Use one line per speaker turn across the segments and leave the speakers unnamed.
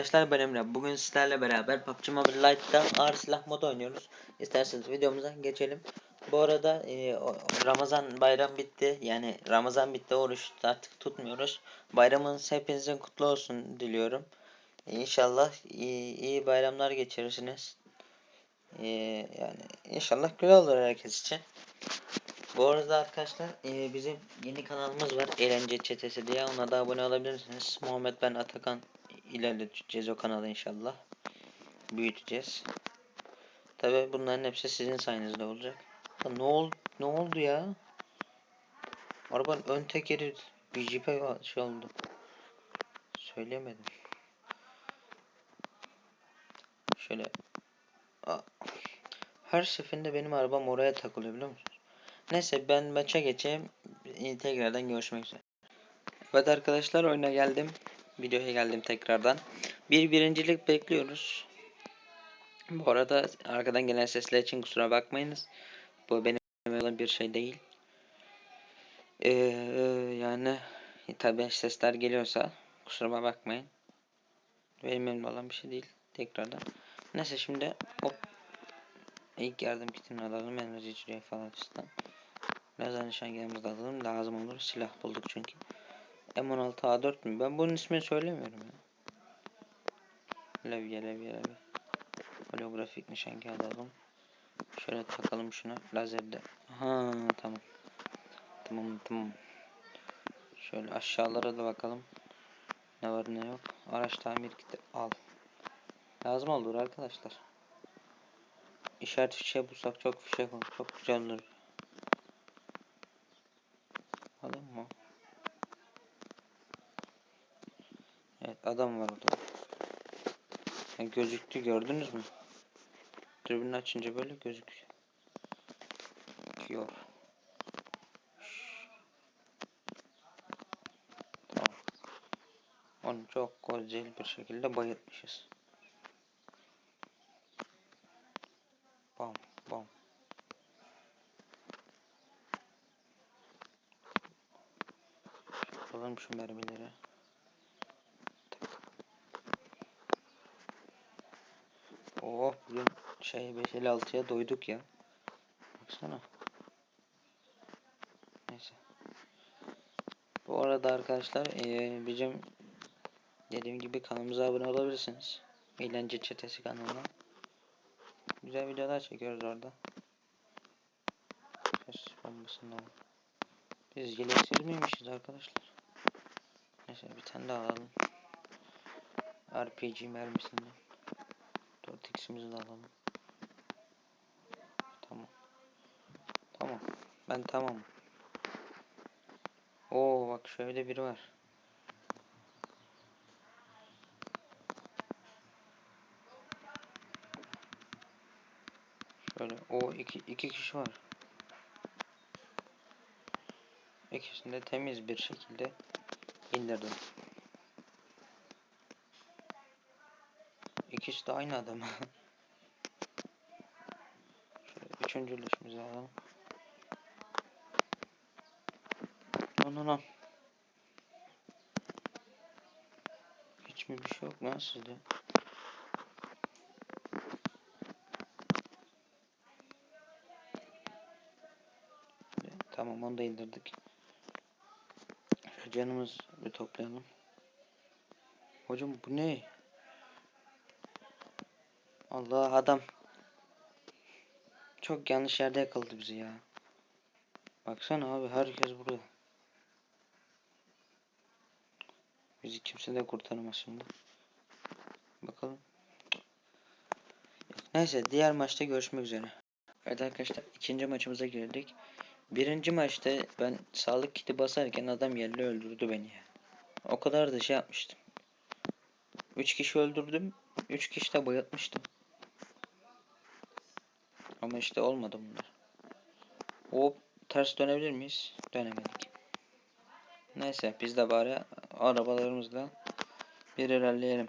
Arkadaşlar ben Emre. Bugün sizlerle beraber PUBG Mobile Lite'da ağır silah modu oynuyoruz. İsterseniz videomuza geçelim. Bu arada e, Ramazan bayram bitti. Yani Ramazan bitti. Oruç artık tutmuyoruz. Bayramınız hepinizin kutlu olsun diliyorum. İnşallah iyi, iyi bayramlar geçirirsiniz. E, yani inşallah güzel olur herkes için. Bu arada arkadaşlar e, bizim yeni kanalımız var. Eğlence Çetesi diye. Ona da abone olabilirsiniz. Muhammed ben Atakan ilerleteceğiz o kanalı inşallah. Büyüteceğiz. Tabi bunların hepsi sizin sayenizde olacak. Ne oldu? Ne oldu ya? Arabanın ön tekeri bir jipe şey oldu. Söyleyemedim. Şöyle. Her seferinde benim arabam oraya takılıyor biliyor musunuz? Neyse ben maça geçeyim. Tekrardan görüşmek üzere. Evet arkadaşlar oyuna geldim. Videoya geldim tekrardan. Bir birincilik bekliyoruz. Bu arada arkadan gelen sesler için kusura bakmayınız. Bu benim olan bir şey değil. Ee, yani tabi sesler geliyorsa kusuruma bakmayın. Benim elimde olan bir şey değil. Tekrardan. Neyse şimdi hop. İlk yardım kitini alalım. Enerji içeriği falan fistan. Biraz nişangahımızı da alalım. Lazım olur. Silah bulduk çünkü. M16 A4 mü? Ben bunun ismini söylemiyorum ya. Levye levye levye. Holografik nişangah alalım. Şöyle takalım şuna. Lazerde. Ha tamam. Tamam tamam. Şöyle aşağılara da bakalım. Ne var ne yok. Araç tamir kiti al. Lazım olur arkadaşlar. İşaret fişeği bulsak çok fişek olur. Çok güzel olur. Alayım mı? Evet adam var orada. Ya gözüktü gördünüz mü? Dürbünü açınca böyle gözüküyor. Tamam. Onu çok güzel bir şekilde bayıltmışız. Bam bam. Alalım şu mermileri. Oh bugün şey 556'ya doyduk ya. Baksana. Neyse. Bu arada arkadaşlar eee bizim dediğim gibi kanalımıza abone olabilirsiniz. Eğlence çetesi kanalına. Güzel videolar çekiyoruz orada. Ses bombasından. Biz yeleksiz miymişiz arkadaşlar? Neyse bir tane daha alalım. RPG mermisinden. 4x'imizi de alalım. Tamam. Tamam. Ben tamam. Oo bak şöyle biri var. Şöyle o iki, iki kişi var. İkisini de temiz bir şekilde indirdim. İkisi de aynı adam. Şöyle üçüncü leşimizi alalım. Lan lan lan. Hiç mi bir şey yok lan sizde? Tamam onu da indirdik. Şu canımız bir toplayalım. Hocam bu ne? Allah adam. Çok yanlış yerde yakaladı bizi ya. Baksana abi herkes burada. Bizi kimse de kurtaramaz şimdi. Bakalım. Neyse diğer maçta görüşmek üzere. Evet arkadaşlar ikinci maçımıza girdik. Birinci maçta ben sağlık kiti basarken adam yerle öldürdü beni ya. O kadar da şey yapmıştım. 3 kişi öldürdüm. 3 kişi de bayıltmıştım. Ama işte olmadı bunlar. Hop ters dönebilir miyiz? Dönemedik. Neyse biz de bari arabalarımızla bir ilerleyelim.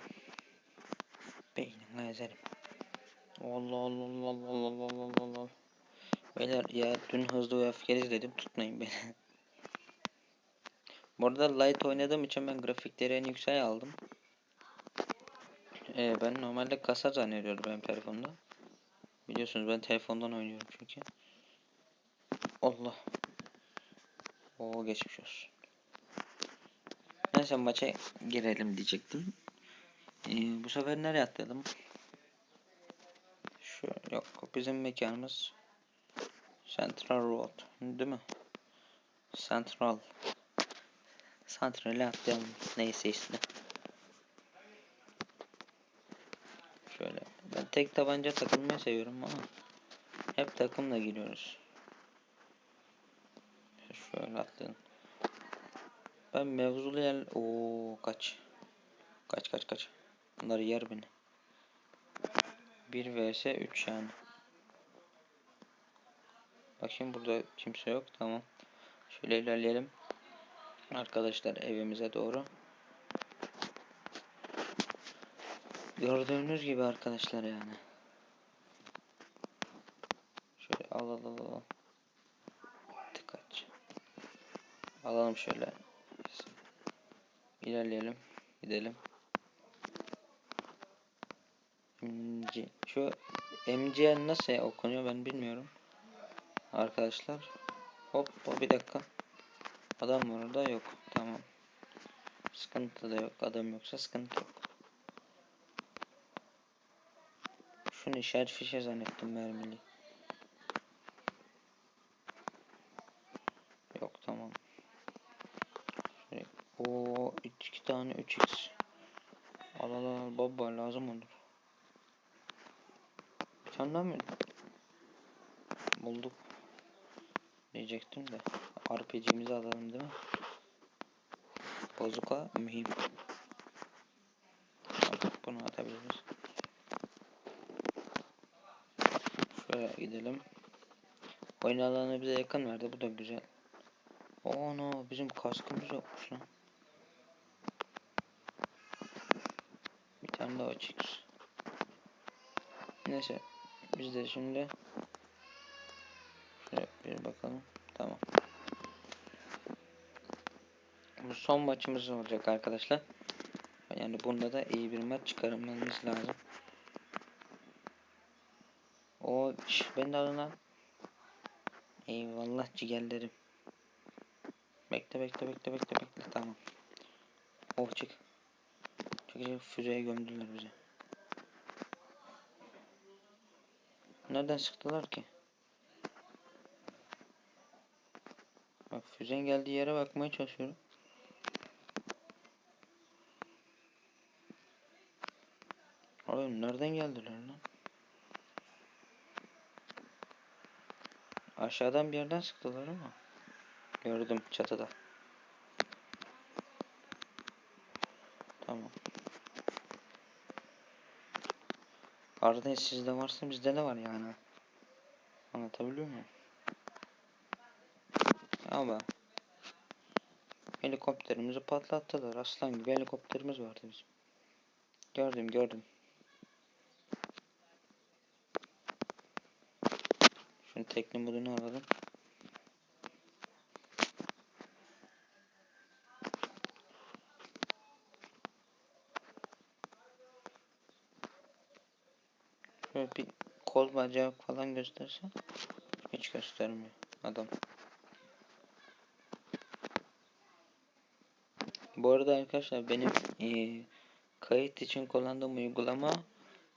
Beynimle ezerim. Allah Allah Allah Allah Allah Allah Allah. Beyler ya dün hızlı ve öfkeliz dedim tutmayın beni. Bu arada light oynadığım için ben grafikleri en yüksek aldım. Ee, ben normalde kasa zannediyordum benim telefonda. Biliyorsunuz ben telefondan oynuyorum çünkü. Allah. Oo geçmiş olsun. Neyse maça girelim diyecektim. Ee, bu sefer nereye atlayalım? Şu yok bizim mekanımız Central Road değil mi? Central. Central'e atlayalım. Neyse işte. Şöyle. Ben tek tabanca takılmayı seviyorum ama hep takımla giriyoruz. Şöyle atlayalım. Ben mevzulu yer... Oo kaç. Kaç kaç kaç. Bunlar yer beni. 1 vs 3 yani. Bakayım burada kimse yok. Tamam. Şöyle ilerleyelim. Arkadaşlar evimize doğru. Gördüğünüz gibi arkadaşlar yani. Şöyle al al al al. Tıkaç. Alalım şöyle. İlerleyelim. Gidelim. MC. Şu MCN nasıl okunuyor ben bilmiyorum. Arkadaşlar. Hop bir dakika. Adam var orada yok. Tamam. Sıkıntı da yok. Adam yoksa sıkıntı yok. Şunu işaret fişe zannettim mermili. Yok tamam. Oo iki tane 3x. Al al al baba lazım olur. Bir tane daha mı? Bulduk. Diyecektim de. RPG'mizi alalım değil mi? Bozuka mühim. Artık bunu atabiliriz. Şöyle gidelim. Oyun alanı bize yakın verdi. Bu da güzel. Oh no bizim kaskımız yokmuş lan. Bir tane daha açık. Neyse. Biz de şimdi şöyle bir bakalım. Tamam. Bu son maçımız olacak arkadaşlar. Yani bunda da iyi bir maç çıkarmamız lazım. O şş, ben de alın lan. Eyvallah ciğerlerim. Bekle bekle bekle bekle bekle tamam. Oh çık. Çünkü füzeye gömdüler bizi. Nereden sıktılar ki? Bak füzenin geldiği yere bakmaya çalışıyorum. Oğlum nereden geldiler lan? Aşağıdan bir yerden sıktılar ama. Gördüm çatıda. Tamam. Kardeş sizde varsa bizde de var yani. Anlatabiliyor muyum? Ama helikopterimizi patlattılar. Aslan gibi helikopterimiz vardı bizim. Gördüm gördüm. Şunu tekne modunu alalım. Şöyle bir kol bacağı falan gösterse hiç göstermiyor adam. Bu arada arkadaşlar benim eee, kayıt için kullandığım uygulama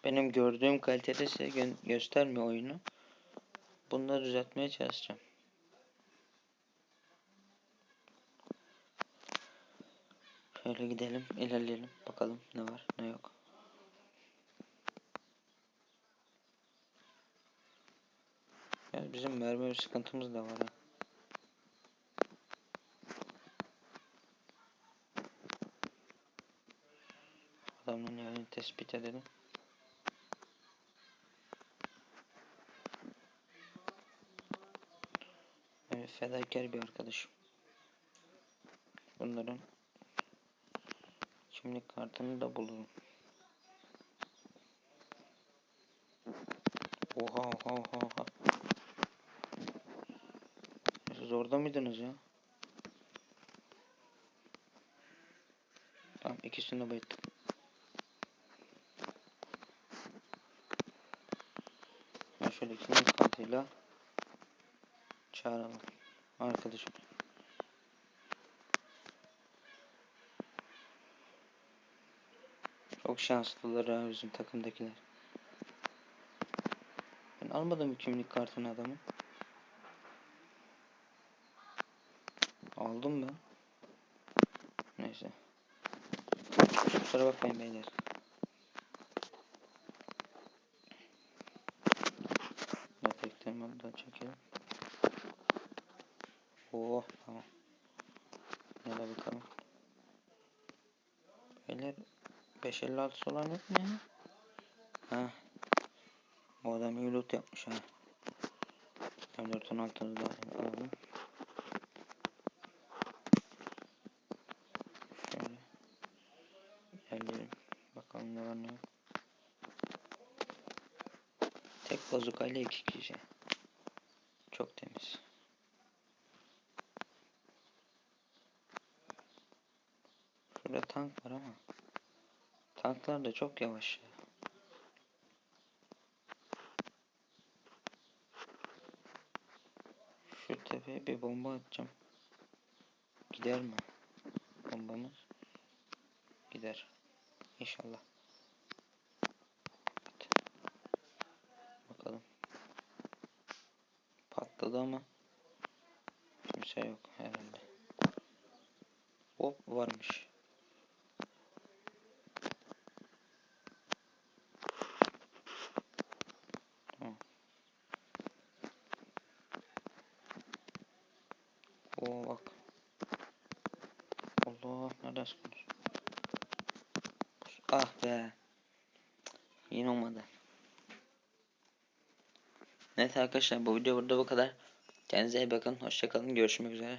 benim gördüğüm kalitede size gö- göstermiyor oyunu. Bunları düzeltmeye çalışacağım. Şöyle gidelim, ilerleyelim. Bakalım ne var, ne yok. Yani bizim mermi bir sıkıntımız da var. Adamın yerini tespit edelim. e, fedakar bir arkadaşım. Bunların kimlik kartını da bulurum. Oha oha oha oha. Siz orada mıydınız ya? Tamam ikisini de bayıttım.
Ben şöyle kimlik kartıyla çağıralım. Arkadaşım. Çok şanslılar ha bizim takımdakiler. Ben almadım kimlik kartını adamın. Aldım ben. Neyse. Kusura bakmayın beyler. Oh tamam. De bakalım. Beyler 556 olan yok mu ya? Ha. O adam iyi loot yapmış ha. M4'ün altını da alalım. Şöyle. İlerleyelim. Bakalım ne var ne yok. Tek bazukayla iki kişi. Çok temiz. Tank var ama. Tanklar da çok yavaş ya. Şu tepeye bir bomba atacağım. Gider mi? Bombamız. Gider. İnşallah. Bakalım. Patladı ama kimse yok herhalde. Hop varmış. Tamam. Oo bak. Allah nereden sıkıyorsun? Ah be. Yine olmadı. Neyse arkadaşlar bu video burada bu kadar. Kendinize iyi bakın. Hoşçakalın. Görüşmek üzere.